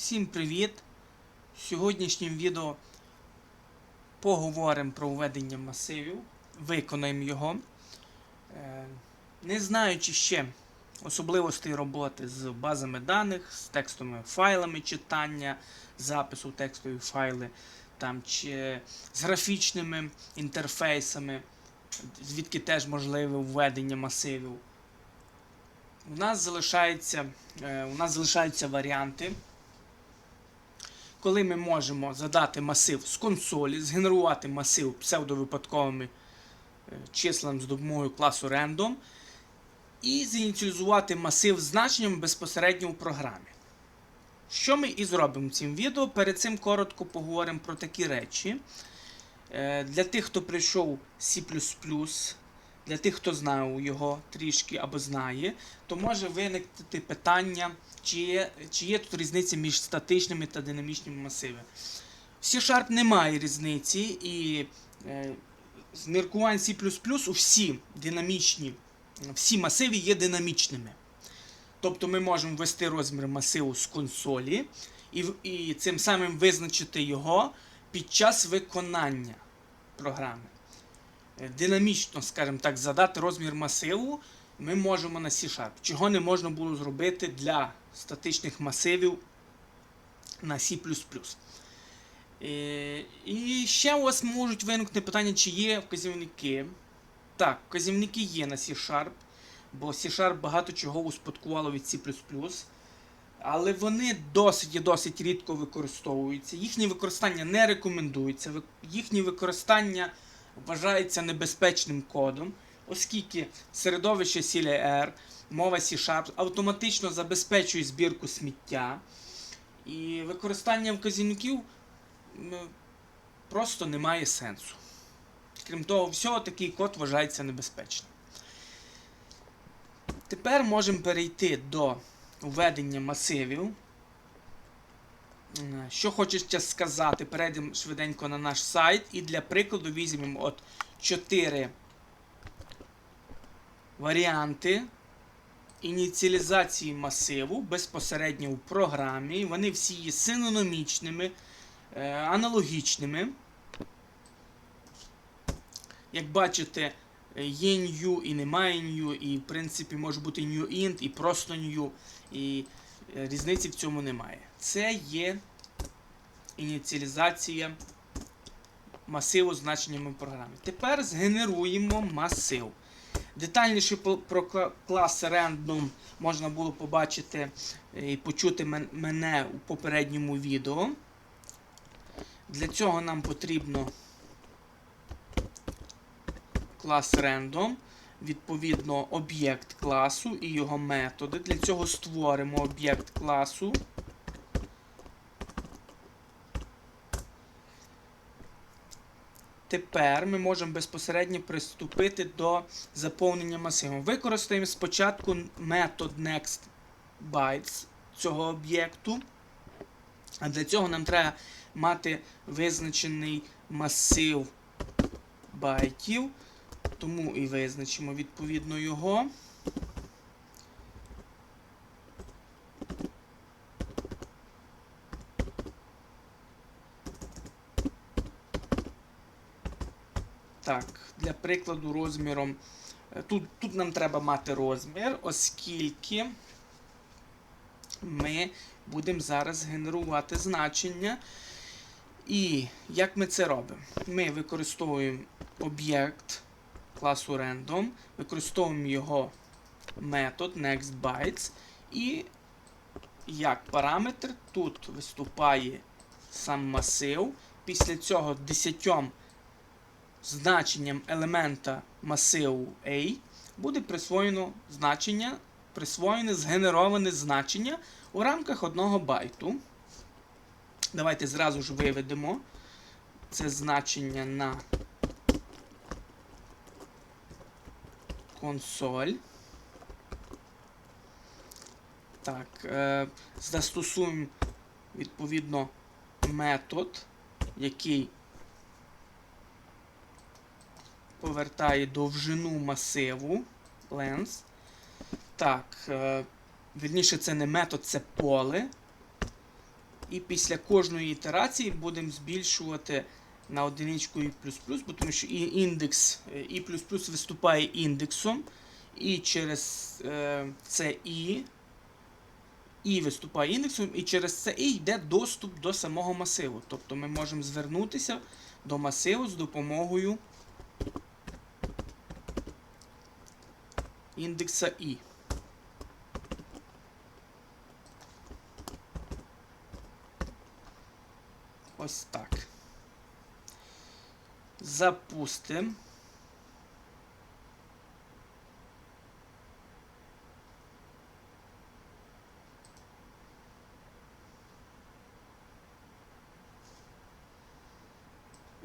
Всім привіт! В сьогоднішнім відео поговоримо про введення масивів, виконаємо його. Е, Не знаючи ще особливостей роботи з базами даних, з текстовими файлами читання, запису текстові файли, там, чи з графічними інтерфейсами, звідки теж можливе введення масивів. У нас залишається, е, у нас залишаються варіанти коли ми можемо задати масив з консолі, згенерувати масив псевдовипадковими е, числами з допомогою класу Random і зініціалізувати масив значенням безпосередньо в програмі. Що ми і зробимо в цим відео. Перед цим коротко поговоримо про такі речі. Е, Для тих, хто прийшов C, для тих, хто знає його трішки або знає, то може виникнути питання, чи є, чи є тут різниця між статичними та динамічними масивами. В C-Sharp немає різниці, і е, з міркувань C всі динамічні, всі масиви є динамічними. Тобто ми можемо ввести розмір масиву з консолі і, і цим самим визначити його під час виконання програми. Динамічно, скажімо так, задати розмір масиву ми можемо на C-Sharp, чого не можна було зробити для статичних масивів на C. Е, І ще у вас можуть виникнути питання, чи є вказівники. Так, вказівники є на C-Sharp, бо C-Sharp багато чого успадкувало від C. Але вони досить і досить рідко використовуються. Їхнє використання не рекомендується. Їхнє використання вважається небезпечним кодом, оскільки середовище CLR, мова C-Sharp автоматично забезпечує збірку сміття. І використання вказівників просто не має сенсу. Крім того, всього такий код вважається небезпечним. Тепер можемо перейти до введення масивів. М, Що хочеться сказати, перейдемо швиденько на наш сайт і для прикладу візьмемо от 4 варіанти ініціалізації масиву безпосередньо в програмі. Вони всі є синонімічними, е, аналогічними. Як бачите, е, є new і немає new, і в принципі може бути new int і просто new, і е, різниці в цьому немає. Це є ініціалізація масиву значеннями програми. Тепер згенеруємо масив. Детальніше про клас Random можна було побачити е, і почути мене у попередньому відео. Для цього нам потрібно клас Random, відповідно, об'єкт класу і його методи. Для цього створимо об'єкт класу. Тепер ми можемо безпосередньо приступити до заповнення масиву. Використаємо спочатку метод NextBytes цього об'єкту. А для цього нам треба мати визначений масив байтів. Тому і визначимо відповідно його. Так, для прикладу розміром. е, Тут, тут нам треба мати розмір, оскільки ми будемо зараз генерувати значення. І як ми це робимо? Ми використовуємо об'єкт класу random, використовуємо його метод nextBytes, і як параметр тут виступає сам масив. Після цього 10 значенням елемента масиву A буде присвоєно значення, присвоєне згенероване значення у рамках одного байту. Давайте зразу ж виведемо це значення на консоль. Так, е, застосуємо відповідно метод, який повертає довжину масиву length. Так, е, вірніше, це не метод, це поле. І після кожної ітерації будемо збільшувати на одиничку і бо тому що індекс е, і виступає індексом, і через е, це і, і виступає індексом, і через це і йде доступ до самого масиву. Тобто ми можемо звернутися до масиву з допомогою індекса і. Ось так. Запустимо.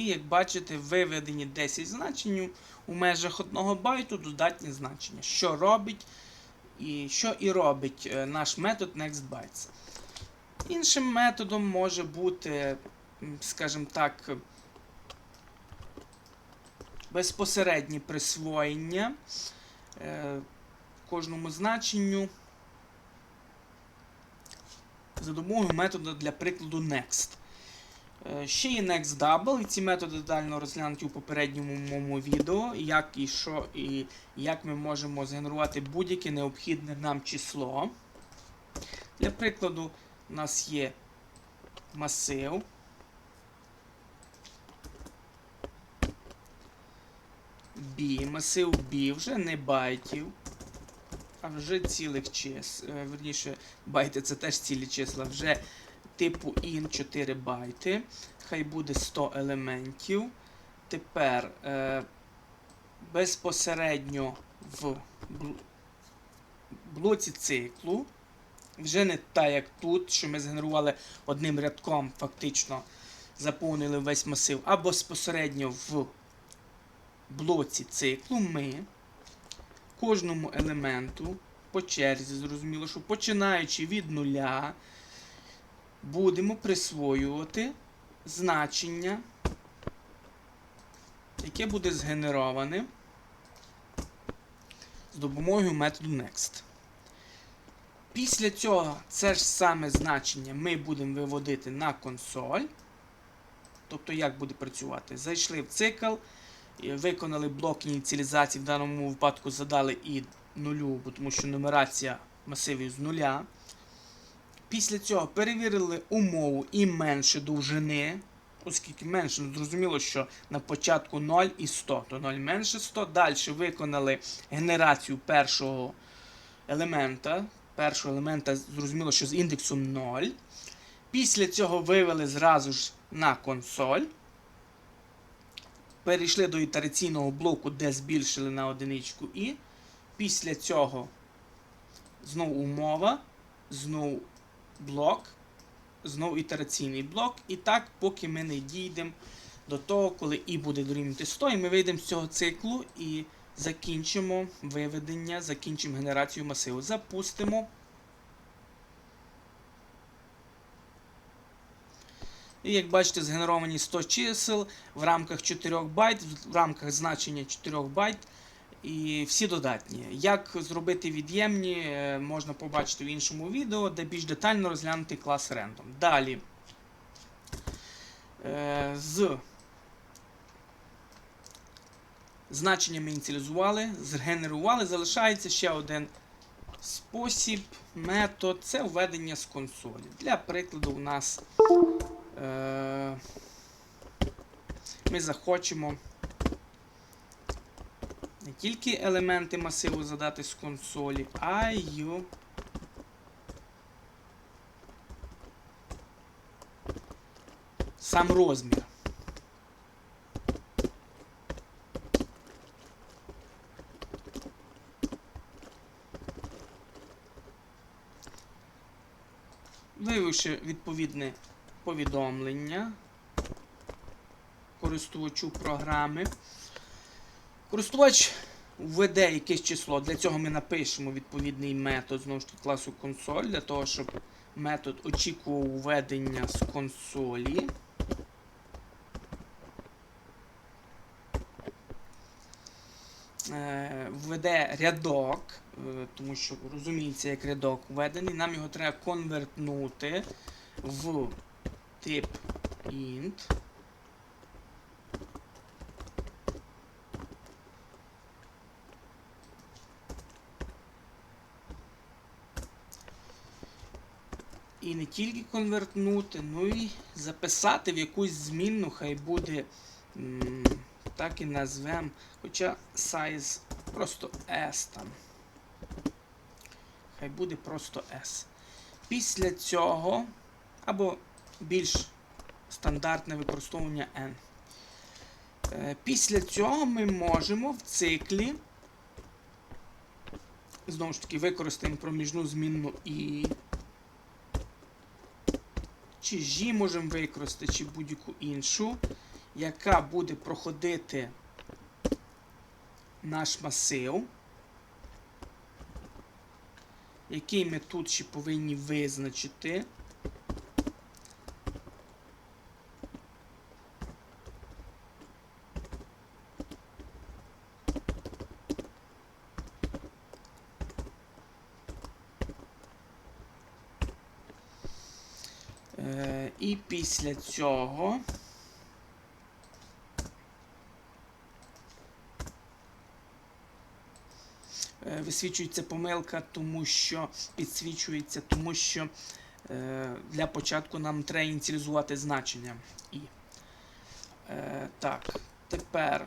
І як бачите, виведені 10 значень у межах 1 байту додатні значення. Що робить і що і робить е, наш метод NextBytes. Іншим методом може бути, скажімо так, безпосереднє присвоєння е, кожному значенню за допомогою методу для прикладу Next. Е, Ще є NextDouble, і ці методи детально розглянуті у попередньому моєму відео, як і що, і як ми можемо згенерувати будь-яке необхідне нам число. Для прикладу, у нас є масив. B, масив B вже не байтів, а вже цілих чисел. Верніше, байти це теж цілі числа, вже типу IN 4 байти. Хай буде 100 елементів. Тепер е, безпосередньо в бл- блоці циклу. Вже не так, як тут, що ми згенерували одним рядком, фактично заповнили весь масив, а безпосередньо в блоці циклу ми кожному елементу по черзі, зрозуміло, що починаючи від нуля, будемо присвоювати значення, яке буде згенероване з допомогою методу Next. Після цього це ж саме значення ми будемо виводити на консоль. Тобто, як буде працювати? Зайшли в цикл, виконали блок ініціалізації, в даному випадку задали і нулю, тому що нумерація масивів з нуля. Після цього перевірили умову і менше довжини, оскільки менше, ну, зрозуміло, що на початку 0 і 100, то 0 менше 100. Далі виконали генерацію першого елемента. Першого елемента, зрозуміло, що з індексом 0. Після цього вивели зразу ж на консоль. Перейшли до ітераційного блоку, де збільшили на одиничку і. Після цього знову умова, знову блок, знову ітераційний блок. І так, поки ми не дійдемо до того, коли і буде дорівнювати 100, і ми вийдемо з цього циклу і закінчимо виведення, закінчимо генерацію масиву. Запустимо. І як бачите, згенеровані 100 чисел в рамках 4 байт, в рамках значення 4 байт. І всі додатні. Як зробити від'ємні, е, можна побачити в іншому відео, де більш детально розглянути клас Random. Далі. Е, З значеннями ініціалізували, згенерували, залишається ще один спосіб, метод це введення з консолі. Для прикладу, у нас е, ми захочемо не тільки елементи масиву задати з консолі, а й сам розмір. Вивівши відповідне повідомлення користувачу програми. Користувач введе якесь число. Для цього ми напишемо відповідний метод знову ж таки класу консоль, для того, щоб метод очікував введення з консолі. Е, Введе рядок, е, тому що розуміється, як рядок введений. Нам його треба конвертнути в тип int. І не тільки конвертнути, ну і записати в якусь змінну, хай буде, так і назвемо, хоча size просто S там. Хай буде просто S. Після цього, або більш стандартне використовування N. Е, Після цього ми можемо в циклі, знову ж таки, використаємо проміжну змінну і. Чи G можемо використати, чи будь-яку іншу, яка буде проходити наш масив, який ми тут ще повинні визначити. Е, і після цього е, висвічується помилка, тому що підсвічується, тому що е, для початку нам треба ініціалізувати значення і. Е, так, тепер,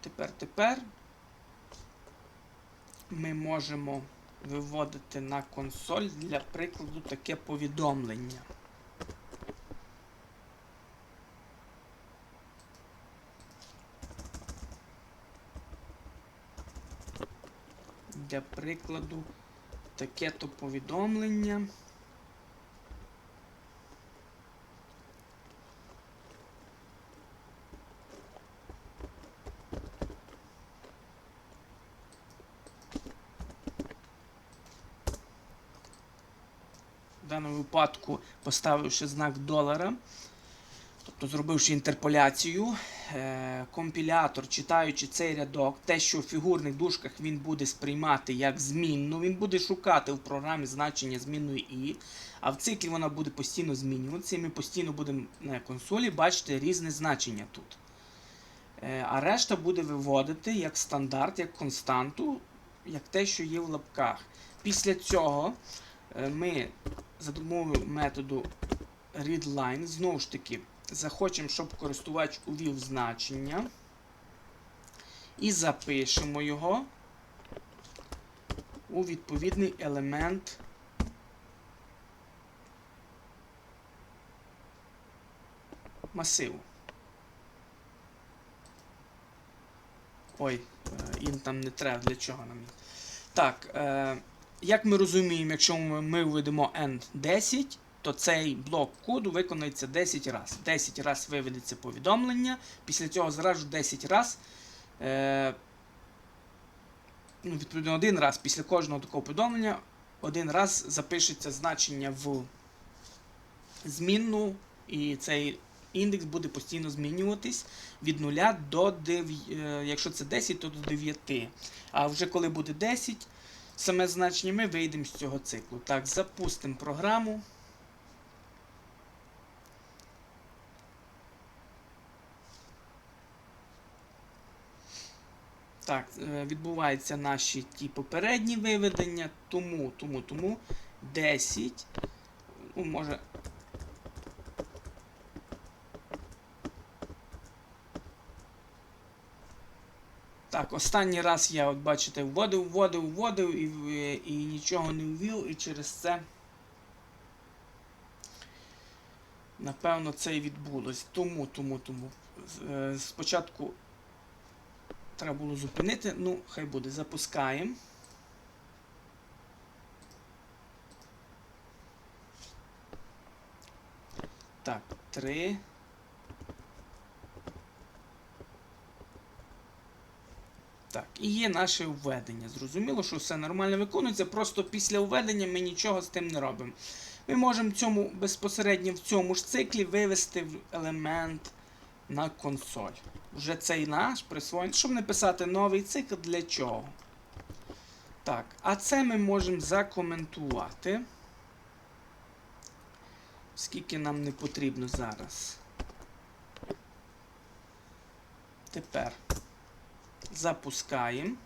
тепер, тепер ми можемо виводити на консоль для прикладу таке повідомлення. Для прикладу таке то повідомлення. В даному випадку поставивши знак долара, тобто зробивши інтерполяцію, компілятор, читаючи цей рядок, те, що в фігурних дужках він буде сприймати як змінну, він буде шукати в програмі значення змінної і, а в циклі вона буде постійно змінюватися, і ми постійно будемо на консолі бачити різне значення тут. Е, А решта буде виводити як стандарт, як константу, як те, що є в лапках. Після цього е, ми за допомогою методу readLine знову ж таки захочемо, щоб користувач увів значення. І запишемо його у відповідний елемент масиву. Ой, е, їм там не треба, для чого нам. Так, е, як ми розуміємо, якщо ми введемо N10, то цей блок коду виконається 10 разів. 10 разів виведеться повідомлення, після цього зразу 10 разів, е, ну, відповідно, один раз після кожного такого повідомлення, один раз запишеться значення в змінну, і цей індекс буде постійно змінюватись від 0 до 9, е, якщо це 10, то до 9. А вже коли буде 10, саме значення ми вийдемо з цього циклу. Так, запустимо програму. Так, е, відбуваються наші ті попередні виведення, тому, тому, тому 10. Ну, може. Так, останній раз я, от бачите, вводив, вводив, вводив і, в- і нічого не ввів, і через це. Напевно, це і відбулось. Тому, тому, тому. Е, Спочатку треба було зупинити. Ну, хай буде. Запускаємо. Так, три. Так, і є наше введення. Зрозуміло, що все нормально виконується, просто після введення ми нічого з тим не робимо. Ми можемо цьому безпосередньо в цьому ж циклі вивести в елемент на консоль. Вже цей наш присвоєний, щоб не писати новий цикл для чого. Так, а це ми можемо закоментувати. скільки нам не потрібно зараз. Тепер запускаємо.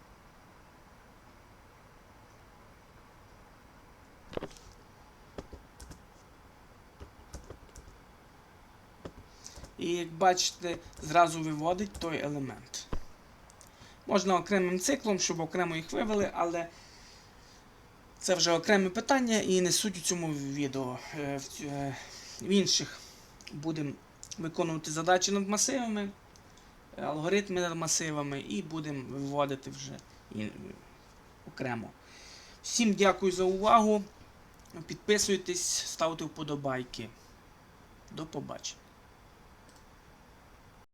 І як бачите, зразу виводить той елемент. Можна окремим циклом, щоб окремо їх вивели, але це вже окреме питання і не суть у цьому відео. Е, В, е, в інших будемо виконувати задачі над масивами, е, алгоритми над масивами і будемо виводити вже окремо. Всім дякую за увагу. Підписуйтесь, ставте вподобайки. До побачення.